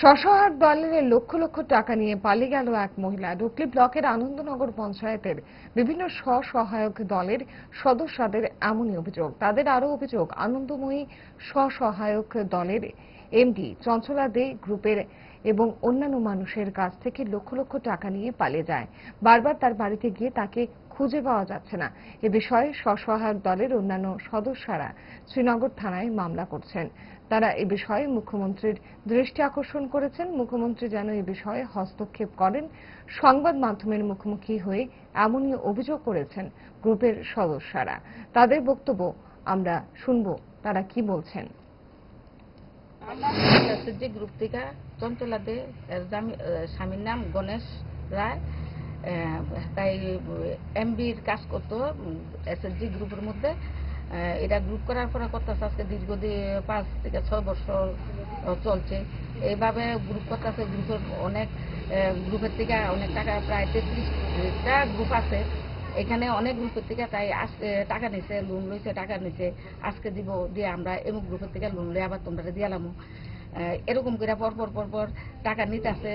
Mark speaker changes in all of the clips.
Speaker 1: স্বসহায়ক দলের লক্ষ লক্ষ টাকা নিয়ে পালিয়ে গেল এক মহিলা। ডুকলি ব্লকের আনন্দনগর পঞ্চায়েতের বিভিন্ন স্বসহায়ক দলের সদস্যদের এমনই অভিযোগ। তাদের আরও অভিযোগ, আনন্দময়ী স্বসহায়ক দলের এমডি চঞ্চলা দে গ্রুপের এবং অন্যান্য মানুষের কাছ থেকে লক্ষ লক্ষ টাকা নিয়ে পালিয়ে যায়। বারবার তার বাড়িতে গিয়ে তাকে খুঁজে পাওয়া যাচ্ছে না। এ বিষয়ে স্বসহায়ক দলের অন্যান্য সদস্যরা শ্রীনগর থানায় মামলা করছেন। তারা এ বিষয়ে মুখ্যমন্ত্রীর দৃষ্টি আকর্ষণ করেছেন। মুখ্যমন্ত্রী যেন এ বিষয়ে হস্তক্ষেপ করেন। সংবাদ মাধ্যমের মুখোমুখি হয়ে এমনই অভিযোগ করেছেন গ্রুপের সদস্যরা। তাদের বক্তব্য আমরা শুনব। তারা কি বলছেন?
Speaker 2: এসএসজি গ্রুপ থেকে আহ, স্বামীর নাম গণেশ রায়। তাই এমবির কাজ করতো এসএসজি গ্রুপের মধ্যে। এটা গ্রুপ করার পরে করতেছে আজকে দীর্ঘদিন, পাঁচ থেকে ছয় বছর চলছে। এইভাবে গ্রুপ করতেছে গ্রুপের অনেক গ্রুপের থেকে অনেক টাকা, প্রায় তেত্রিশটা গ্রুপ আছে। এখানে অনেক গ্রুপের থেকে তাই আজকে টাকা নিছে লোন লইছে, টাকা নিছে। আজকে দিব দিয়ে আমরা এমুক গ্রুপের থেকে লোন লই, আবার তোমরা দিয়ালামো। এরকম করে পরপর পরপর পর পর টাকা নিতেছে।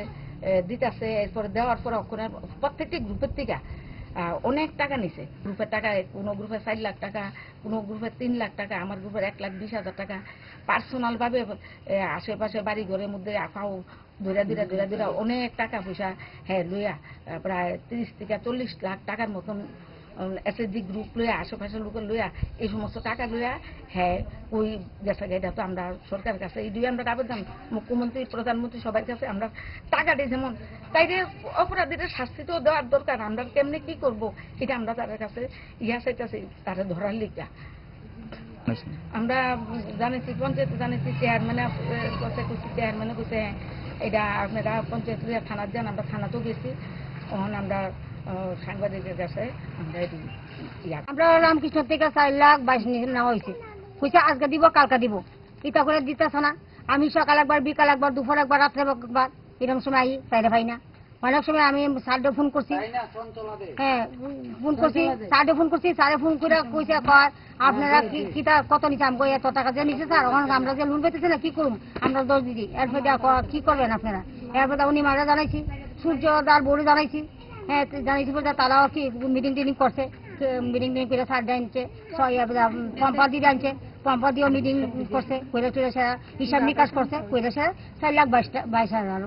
Speaker 2: দিতেছে, এরপরে দেওয়ার পর অক্ষণের প্রত্যেকটি গ্রুপের থেকে অনেক টাকা নিছে। গ্রুপের টাকা, কোনো গ্রুপে চার লাখ টাকা, কোনো গ্রুপে তিন লাখ টাকা, আমার গ্রুপের এক লাখ বিশ হাজার টাকা। পার্সোনালভাবে আশেপাশে বাড়ি ঘরের মধ্যে আঁকাও ধরে ধরে ধরে ধরে অনেক টাকা পয়সা হ্যাঁ লইয়া প্রায় তিরিশ থেকে চল্লিশ লাখ টাকার মতন এসএসজি গ্রুপ লইয়া, আশেপাশের লোকের লইয়া, এই সমস্ত টাকা লইয়া হ্যাঁ ওই গেছে এটা তো আমরা সরকারের কাছে এই দুই আমরা আবেদন, মুখ্যমন্ত্রী, প্রধানমন্ত্রী সবার কাছে আমরা টাকা দিই যেমন তাইলে অপরাধীদের শাস্তি তো দেওয়ার দরকার, আমরা কেমনে কি করব? এটা আমরা তাদের কাছে ইয়া চাইতেছি, তারা ধরার লিগা। আমরা জানিছি, পঞ্চায়েত জানিছি চেয়ারম্যানে কথা চেয়ারম্যানে কইছে, এটা আপনারা পঞ্চায়েত থানার যান, আমরা থানাতেও গেছি, তখন আমরা সাংবাদিকের কাছে আমরা
Speaker 3: আমরা রামকৃষ্ণ থেকে চার লাখ বাইশ নেওয়া হয়েছে। পয়সা আজকে দিব কালকে দিব। ইটা করে দিতেছ না। আমি সকাল একবার বিকাল একবার দুপুর একবার রাত্রে একবার এরকম সময় আই চাইরে ভাই না। অনেক সময় আমি স্যারকে ফোন করছি। হ্যাঁ ফোন করছি। স্যারকে ফোন করছি স্যারে ফোন করে কইছে কর আপনারা কি কিতা কত নিচে আমি এত টাকা যে নিচে স্যার? ওখানে আমরা যে লোন পেতেছি না কি করুন আমরা দশ দিদি এরপর কি করবেন আপনারা? এরপর উনি মারা জানাইছি। সূর্য দার বড়ি জানাইছি। হ্যাঁ তারাও কি মিটিং টিটিং করছে মিটিং টিটিং করে সার জানছে পম্পা দিয়ে জানছে পম্পা দিয়েও মিটিং করছে কইলে টুলে হিসাব নিকাশ করছে কইলে স্যার চার লাখ বাইশ বাইশ হাজার।